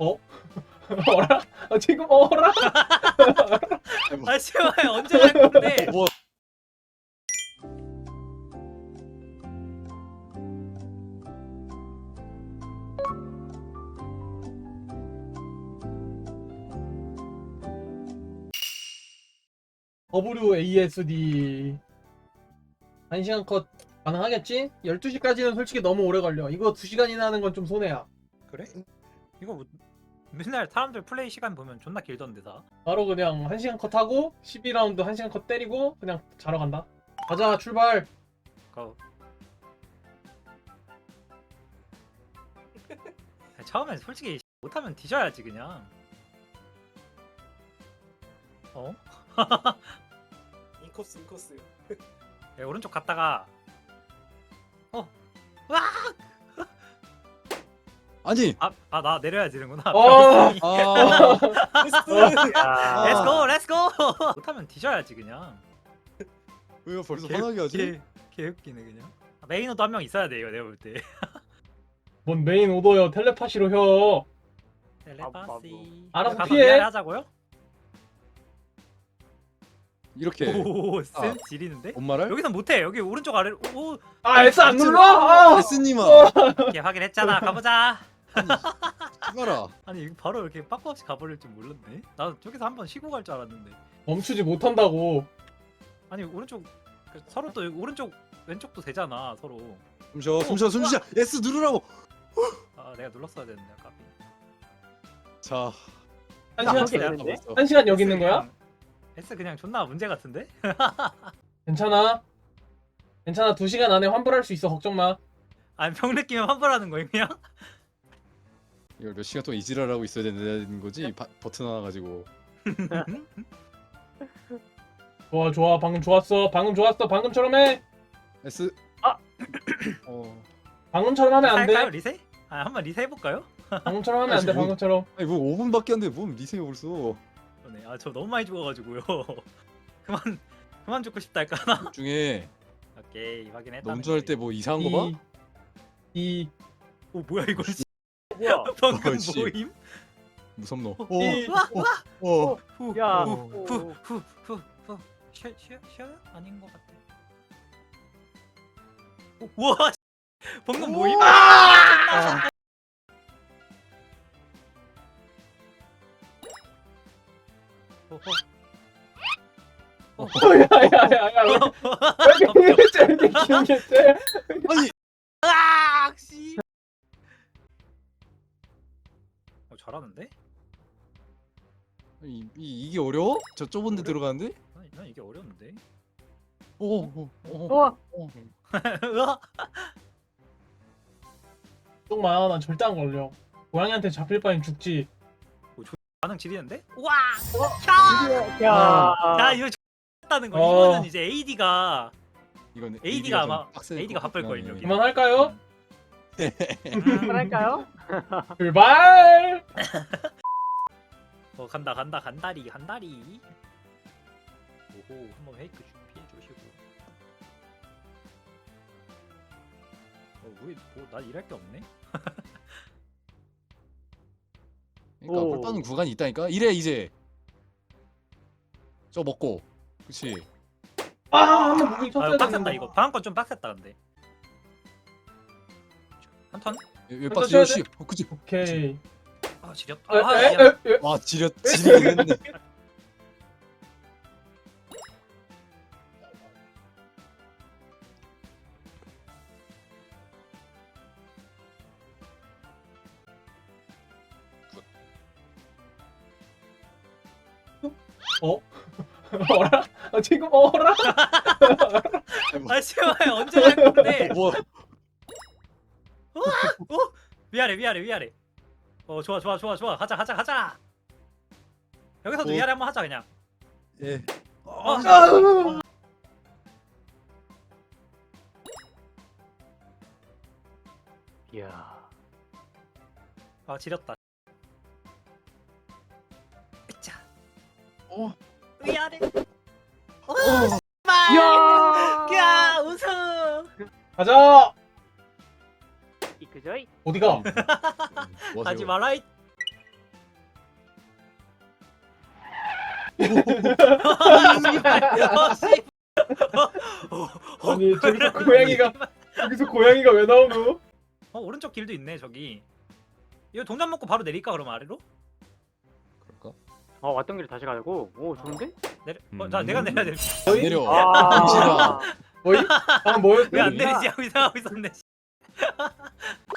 어? 어라? 어, 지금 어라? 아 제발 언제 갈 건데? 뭐 W ASD 1시간 컷 가능하겠지? 12시까지는 솔직히 너무 오래 걸려 이거 2시간이나 하는 건 좀 손해야 그래? 이거 뭐 맨날 사람들 플레이 시간 보면 존나 길던데 다. 바로 그냥 1시간 컷 하고 12라운드 1시간 컷 때리고 그냥 자러 간다 가자 출발 그 처음엔 솔직히 못하면 뒤져야지 그냥. 어? 인코스 인코스 야, 오른쪽 갔다가 어? 와! 아니 아, 아, 나 내려야 되는구나. 어. 아 야 Let's go, let's go. 못하면 뒤져야지 그냥. 왜 벌써 개- 화나게 하지? 개, 개 웃기네 그냥. 메인어도 한 명 있어야 돼요 내가 볼 때. 뭔 메인 오더요 텔레파시로 혀 텔레파시. 알아서 가서 피해. 미안해 하자고요? 이렇게 오, 센 아. 지리는데? 엄마를? 여기서 못해. 여기 오른쪽 아래. 오, 아 S 안 눌러? 아! 에스님아 이렇게 확인했잖아. 가보자. 가라 아니 이거 바로 이렇게 빠꾸 없이 가버릴 줄 몰랐네. 나 저기서 한번 쉬고 갈 줄 알았는데. 멈추지 못한다고 아니 오른쪽 그 서로 또 오른쪽 왼쪽도 되잖아 서로. 숨 쉬어 숨 쉬어 숨 쉬어 S 누르라고 아 내가 눌렀어야 되는데 아까. 자한나 시간, 거기 있는데? 벌써. 한 시간 여기 있는 거야? S 그냥 존나 문제 같은데? 괜찮아 괜찮아 2시간 안에 환불할 수 있어 걱정 마 아니 병 느끼면 환불하는 거야 그냥? 이걸 몇 시간 동안 이지랄하고 있어야 되는 거지 바, 버튼 하나 가지고 좋아 좋아 방금 좋았어 방금 좋았어 방금처럼 해 S 아! 어 방금처럼 하면 할까요 안돼 리세? 아 한번 리세 해볼까요? 방금처럼 하면 안돼 뭐- 방금처럼 아니 뭐 5분밖에 안돼뭔 리세요 벌써 그러네. 아저 너무 많이 죽어가지고요. 그만 그만 죽고 싶다 할까나? 중에 오케이 확인했다. 너 운전할 때 뭐 이상한 거 봐? 이오 뭐야 이거 뭐야 방금 어, 씨. 모임? 무섭노 이- 어 후, 야. 후, 후, 후, 후, 후. 쉬, 쉬, 쉬어요? 아닌 것 같아. 오, 씨. 방금 모임? 아! 어, 어. 야야야야 왜 이렇게 기억했지 왜 이렇게 기억했지 아니 이, 이, 이게 어려워? 저 좁은 데 들어가는데? 난, 난 이게 어려운데. 오, 오, 오, 우와 으아. 똥마 난 절대 안 걸려 고양이한테 잡힐 바엔 죽지 반응 지리는데? 우와! 드디어 야 야, 이거 X다는 거. 어. 이거는 이제 AD가 이건 AD가 좀 아마 AD가 것 바쁠 같긴 거예요, 하네. 여기. 그만할까요? 할까요? 출발 어 간다 간다 간다리 간다리 오호 한번 페이크 준비해 주시고 어 우리 뭐나 일할 게 없네 그러니까 오. 볼 빠는 구간이 있다니까. 이래 이제. 저 먹고. 그렇지. 아 한번 아 쳤어야 이거 빡셌다 이거 방금 건좀 빡셌다 근데 한턴 왜또빡 쳐야 지 어, 그치. 오케이 아 지렸 에, 아 에, 미안. 에, 에. 와 지렸 지리긴 했네. 어라? 어, 지금 어라? 아 제발 언제 갈 건데 뭐어 위아래 위아래 위아래 어 좋아 좋아 좋아 좋아. 가자 가자 가자. 여기서도 어. 위아래 한번 하자 그냥. 예. 어, 아, 이야. 아 지렸다. 자 어. 위아래. 어, 어. 야, 이야. 야 우승. 가자. 이그저이. 어디가? 뭐 하지 말라 이 아니 저기서 고양이가 저기서 고양이가 왜 나오노? 어, 오른쪽 길도 있네 저기. 이거 동전 먹고 바로 내릴까 그럼 아래로? 그럴까? 어 왔던 길 다시 가자고. 오 좋은데? 내려. 어, 자 내가 내려야 돼. 내려. 아, 뭐이? 아 뭐였지? 왜안 내리지? 하고 이상하고 있었네.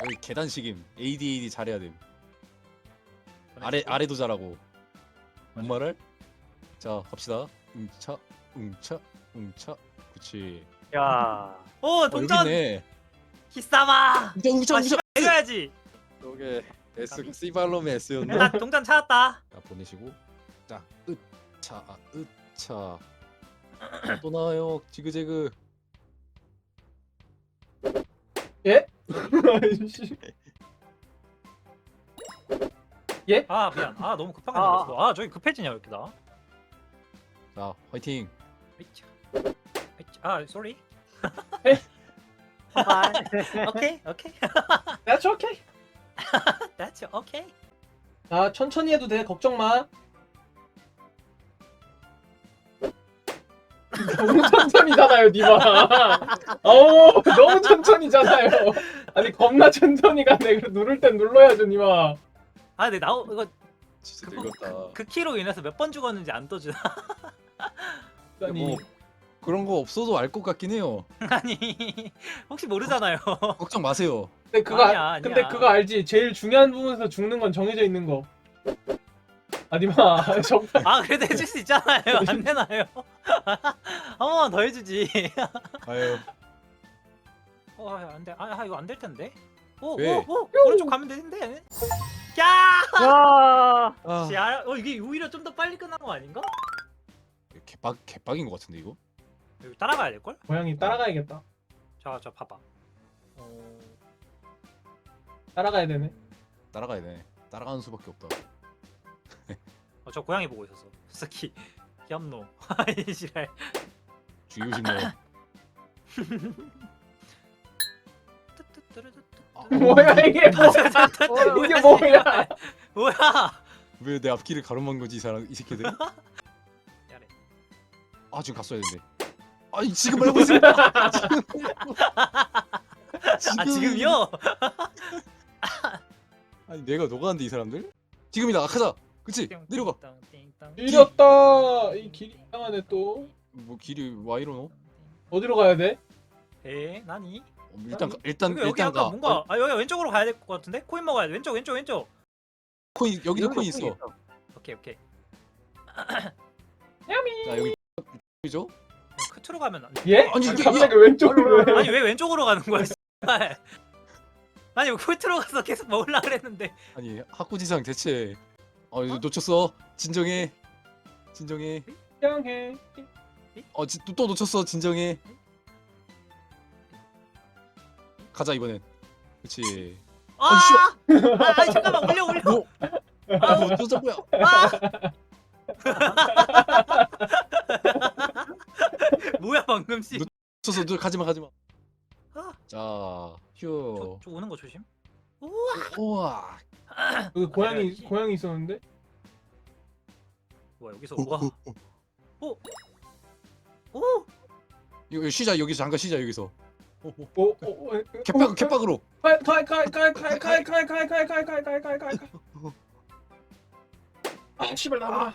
아니 계단식임. ADAD 잘해야 됨. 아래 아래도 잘하고. 뭔 말을? 자 갑시다. 응차 응차 응차. 그치. 야. 오 어, 동전! 기싸마! 응차 응차 아 응차 해줘야지. 저게 S 씨발롬의 S였나? 나 동전 찾았다. 자 보내시고. 자 으차 아, 으차. 또 나와요. 지그재그. 예? 아, 예? 아 미안 아 너무 급하게 아. 눌렀어 아 저기 급해지냐 왜 이렇게 나 자, 화이팅. 아 쏘리 오케이 오케이 That's okay. that's okay 아 천천히 해도 돼. 걱정 마. 너무 천천히잖아요, 니마. 어우, 너무 천천히잖아요. 아니, 겁나 천천히 가네. 그래, 누를 땐 눌러야죠, 니마. 아 근데 나오 이거 진짜 그거- 늙었다. 그, 그 키로 인해서 몇 번 죽었는지 안 떠지나? 아니, 뭐 그런 거 없어도 알 것 같긴 해요. 아니 혹시 모르잖아요. 걱정 마세요. 근데 그거 아니야, 아니야. 근데 그거 알지? 제일 중요한 부분에서 죽는 건 정해져 있는 거. 아니마, 정말 아 그래도 해줄 수 있잖아요. 안 되나요? 한 번만 더 해주지. 아유 어, 아, 안 돼. 아, 아 이거 안 될 텐데. 오, 왜? 오, 오, 오른쪽 가면 되는데. 야! 야. 아, 아, 어, 이게 오히려 좀 더 빨리 끝난 거 아닌가? 개빡 개빡인 것 같은데 이거 여기 따라가야 될 걸? 고양이 어. 따라가야겠다. 자, 자, 봐봐. 어, 따라가야 되네. 따라가야 돼 따라가는 수밖에 없다 어, 저 고양이 보고 있었어. 스키. 겹노 아이 지랄 죽이고 싶네요. 뭐야 이게 뭐 어, 이게 뭐야 뭐야 왜 내 앞길을 가로만 거지 이 사람 이 새끼들? 야래. 아 지금 갔어야 되는데. 아 지금 말고 있어. 지금. 아 지금요? 아, 아니 내가 녹았는데 이 사람들? 지금이다 아, 가자. 그치? 내려가. 이렸다. 이 음. 길이 이상하네 또. 뭐 길이 와 이러노? 어디로 가야 돼? 에 나니? 어, 일단 가- 일단 여기 일단 가. 뭔가 어? 아 여기 왼쪽으로 가야 될 것 같은데 코인 먹어야 돼 왼쪽 왼쪽 왼쪽 코인 여기도 코인 있어. 오케이 오케이 자 여기 이죠? 네, 끝으로 가면 예? 아니, 아니, 갑자기 왼쪽으로 왜? 아니 왜 왼쪽으로 가는 거야 아니 왜 끝으로 가서 계속 먹으려 그랬는데 아니 학구지상 대체 어 이거 어? 놓쳤어. 진정해. 진정해. 진정해. 어 또 놓쳤어. 진정해. 가자 이번엔. 그렇지. 아, 어, 아, 아니, 잠깐만 올려 올려. 뭐? 아, 뭐 저저 뭐야? 아. 뭐야 방금 씨. 놓쳤어. 놓 가지마 가지마. 아. 자, 휴. 저, 저 오는 거 조심. 우와. 우와. 여기 고양이 아, 고양이 있었는데 뭐 여기서 우와 오, 오, 오. 오 이거 쉬자 여기서 잠깐 쉬자 여기서 오오 캡박 캡박으로 칼칼칼칼칼칼칼칼칼칼칼칼칼칼 아 씨발 나와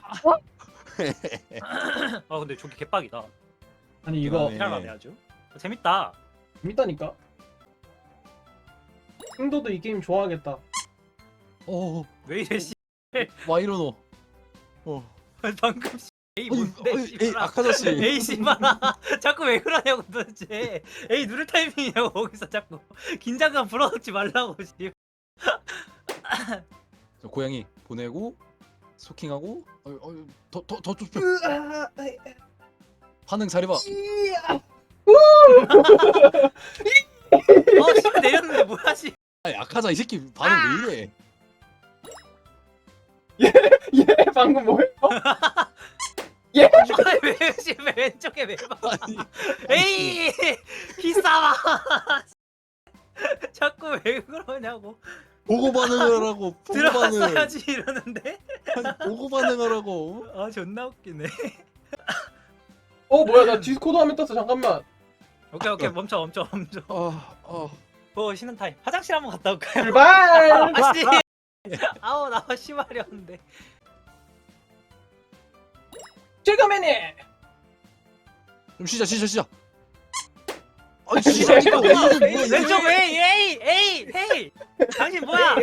아 근데 저기 개빡이다 아니 이거 네. 피라라네 아주 재밌다 재밌다니까 흥도도 이 게임 좋아하겠다 어, 왜 이래 씨. 와 이러노. 어. 방금 씨. 에이 어이, 뭔데 어이, 에이, 씨발아. 아카자씨. 에이 씨발아. 자꾸 왜 그러냐고 도대체. 에이 누를 타이밍이냐고 거기서 자꾸 긴장감 불어넣지 말라고 씨. 저 고양이 보내고 소킹하고 어, 어, 더더 더 좁혀. 반응 잘해봐. 어 씨발 내렸는데 뭐야 씨. 아니 아카자 이 새끼 반응 왜 이래? 얘 방금 뭐야? 아니 왜 씨발 왼쪽에 왜 봐. 아니 에이 기싸마. 자꾸 왜 그러냐고. 보고 반응하라고. 보고 반응. 들어갔어야지 이러는데 아니, 보고 반응하라고. 아 존나 웃기네 어 뭐야 나 디스코드 화면 떴어 잠깐만 오케이 오케이 어. 멈춰 멈춰 멈춰 아, 아. 뭐 쉬는 타임 화장실 한번 갔다 올까요? 출발 아씨 아우 나 씨발이었는데. 지금이니 좀 쉬자, 쉬자, 쉬자. 뭐야, 이게. 왼쪽 에이 에이 에이 에이. 당신 뭐야?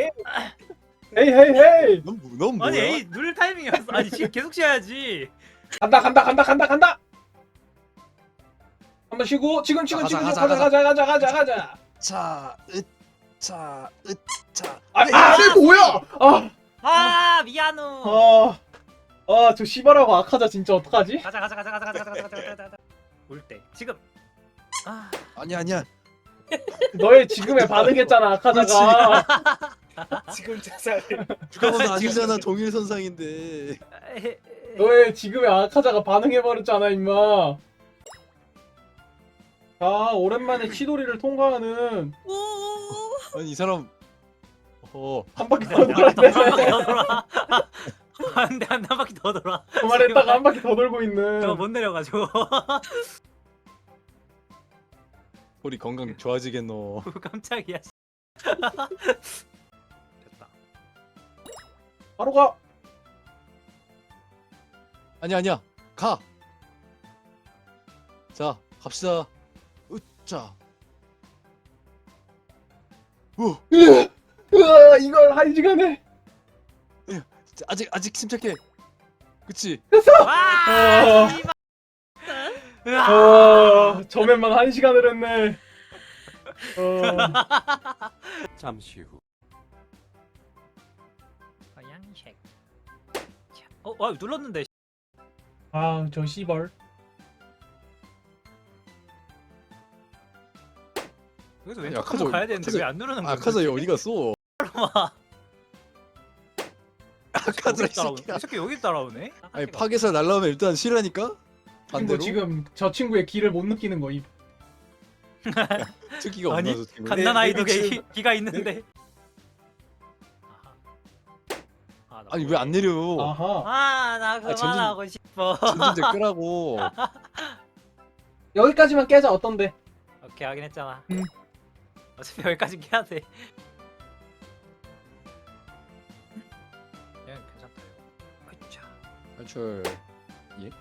헤이 헤이. 헤이 넌, 뭐- 넌 뭐야? 아니 에이 누를 타이밍이었어. 아니 지금 계속 쉬어야지. 간다 간다 간다 간다 간다. 한번 쉬고 지금 지금 가자, 지금 가자, 가자 가자. 가자 가자 가자. 자, 으, 자, 으, 자. 아, 아, 이거 뭐야? 아, 아 미안호 아, 아, 저 씨발하고 악하자 진짜 어떡하지? 가자 가자 가자 가자 가자 가자 가자 가자 가자 올때 지금 아 아니야, 아니야. 너의 지금에 반응했잖아 악하자가. 지금 자살. 그건 아니잖아, 동일 선상인데. 에, 너의 지금에 악하자가 반응해버렸잖아 임마. 아, 오랜만에 치도리를 통과하는 오 아니, 이 사람. 어, 한 바퀴 더한 바퀴 돌았네. 더 돌아 안돼 한 바퀴 더 돌아 그 말했다가 한 바퀴 더 돌고 있는. 저거 못 내려가지고 우리 건강 좋아지겠노. 깜짝이야 씨. 됐다 바로 가. 아니야, 아니야. 가. 자, 갑시다. 으짜. 우, 으아, 이걸 한 시간에. 아직 아직 침착해. 그치? 와 어. 씨발. 으아. 어, 저맨만 한 시간을 했네. 어, 잠시 후. 양색 어, 와 눌렀는데 아, 저 씨발. 여기서 야, 왼쪽 한번 가야 되는데 카드- 왜안 누르는 거야? 아, 카자 어디 갔어? 아, 카자 이 여기 따라오네. 이 새끼 여기 따라오네. 아니 파괴살 날라오면 일단 싫으니까 친구 반대로 지금 저 친구의 길을 못 느끼는 거임. 특기가 아니, 없나서 지금. 갓난 내 아이독에 미친- 기- 기가 있는데. 아하. 아, 나 아니. 왜 안 내려? 아하. 아, 나 점점- 그만하고 싶어. 전진제 끄라고. 여기까지만 깨자 어떤데? 오케이 하긴 했잖아. 음. 어차피 여기까지 깨야 돼. 탈출. 에이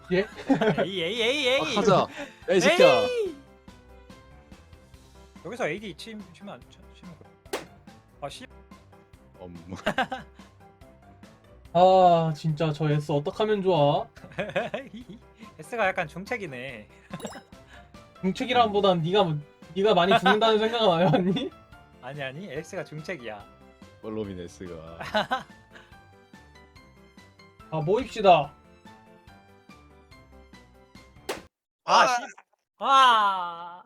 에이 에이 에이. 아, 가자. 야, 이 새끼야. 에이! 여기서 AD 치, 치면 안 치, 치면 그래. 아 씨. 엄. 아 진짜 저 S 어떡하면 좋아? S가 약간 중책이네. 중책이란보단 네가 뭐- 네가 많이 죽는다는 생각은 안 해봤니? 아니 아니 X가 중책이야. 멀로미네스가. 아 모입시다. 아 씨. 아.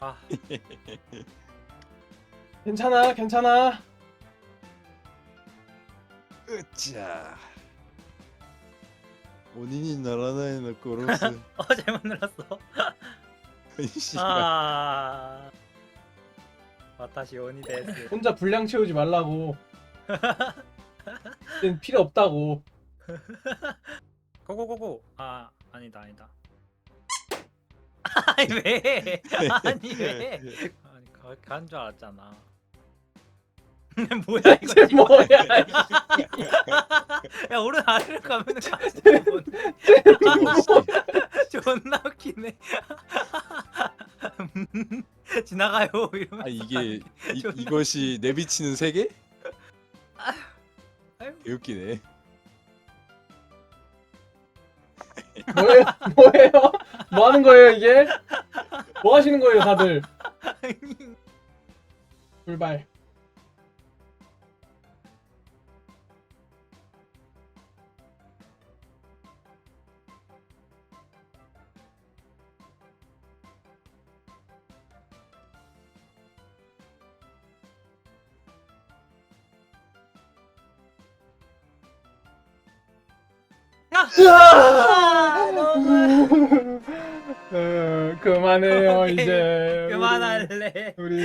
아. 괜찮아 괜찮아. 으짜. 본인이 나라나에 놓고 로스. 어 잘못 눌렀어. 아. 와타시 오니 데스. 혼자 분량 채우지 말라고. 는 필요 없다고. 고고고고. 아 아니다 아니다. 아니 왜? 아니 왜? 아니 간줄 알았잖아. 뭐야 이거? 쟤 뭐야? 야 오른 아래로 가면은 가지. 존나 웃기네. 지나가요 이러면. 아 이게 이, 존나- 이것이 내비치는 세계? 아유. 개웃기네. 뭐예요? 뭐예요? 뭐 하는 거예요 이게? 뭐 하시는 거예요 다들? 출발. 아! 너무- 음, 어, 그만해요 오케이. 이제. 우리- 그만할래. 우리